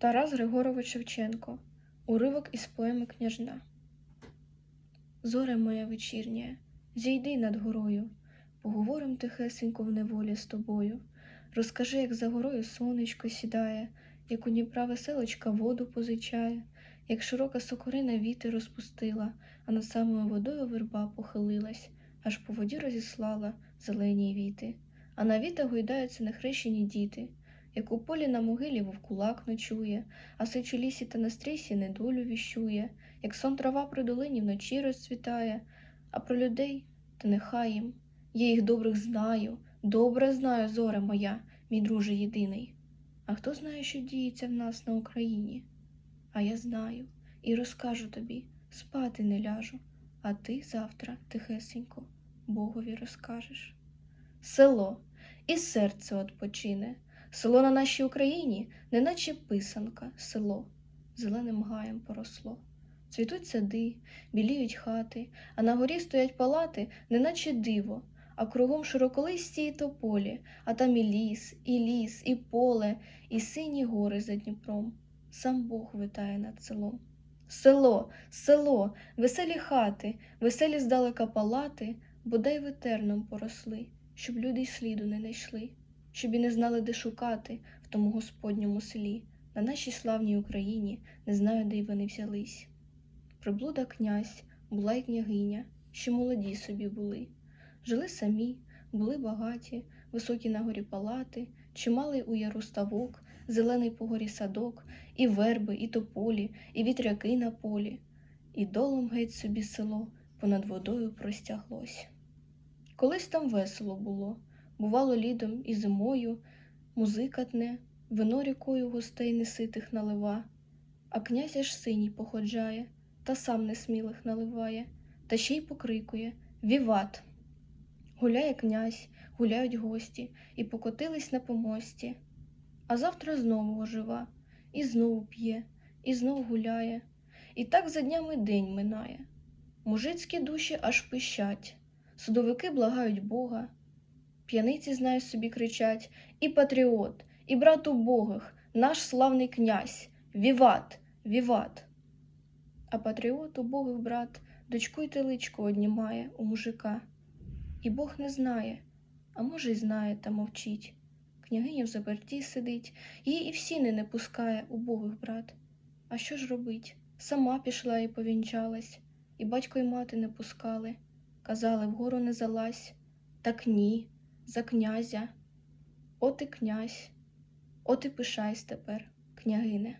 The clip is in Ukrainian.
Тарас Григорович Шевченко. Уривок із поеми Княжна. Зоре моя вечірня, зійди над горою, поговорим тихесенько в неволі з тобою. Розкажи, як за горою сонечко сідає, як у Дніпра веселочка воду позичає, як широка сокорина віти розпустила, а над самою водою верба похилилась, аж по воді розіслала зелені віти, а на вітах гойдаються нехрещені діти, як у полі на могилі вовкулак ночує, а сичу лісі та на стрісі недолю віщує, як сон трава при долині вночі розцвітає, а про людей та нехай їм. Я їх добрих знаю, добре знаю, зоре моя, мій друже єдиний. А хто знає, що діється в нас на Україні? А я знаю і розкажу тобі, спати не ляжу, а ти завтра тихесенько Богові розкажеш. Село і серце odpoчине, село на нашій Україні, неначе писанка, село, зеленим гаєм поросло. Цвітуть сади, біліють хати, а на горі стоять палати, неначе диво, а кругом широколисті і тополі, а там і ліс, і ліс, і поле, і сині гори за Дніпром. Сам Бог витає над селом. Село, село, веселі хати, веселі здалека палати, бодай ветерном поросли, щоб люди й сліду не найшли, щоб і не знали, де шукати в тому господньому селі, на нашій славній Україні не знаю, де й вони взялись. Приблуда князь, була й княгиня, ще молоді собі були. Жили самі, були багаті, високі на горі палати, чималий у яру ставок, зелений по горі садок, і верби, і тополі, і вітряки на полі, і долом геть собі село понад водою простяглось. Колись там весело було, бувало лідом і зимою, музика тне, вино рікою гостей неситих налива, а князь аж синій походжає, та сам несмілих наливає, та ще й покрикує Віват! Гуляє князь, гуляють гості, і покотились на помості. А завтра знову ожива, і знову п'є, і знов гуляє, і так за днями день минає. Мужицькі душі аж пищать, судовики благають Бога, п'яниці, знаю, собі кричать, і патріот, і брат убогих, наш славний князь, Віват, Віват. А патріот убогих брат дочку й теличку однімає у мужика. І Бог не знає, а може, й знає та мовчить. Княгиня в заперті сидить, її і в не пускає убогих брат. А що ж робить? Сама пішла і повінчалась, і батько й мати не пускали. Казали, вгору не залазь. Так ні, за князя. От і князь, от і пишайсь тепер, княгине.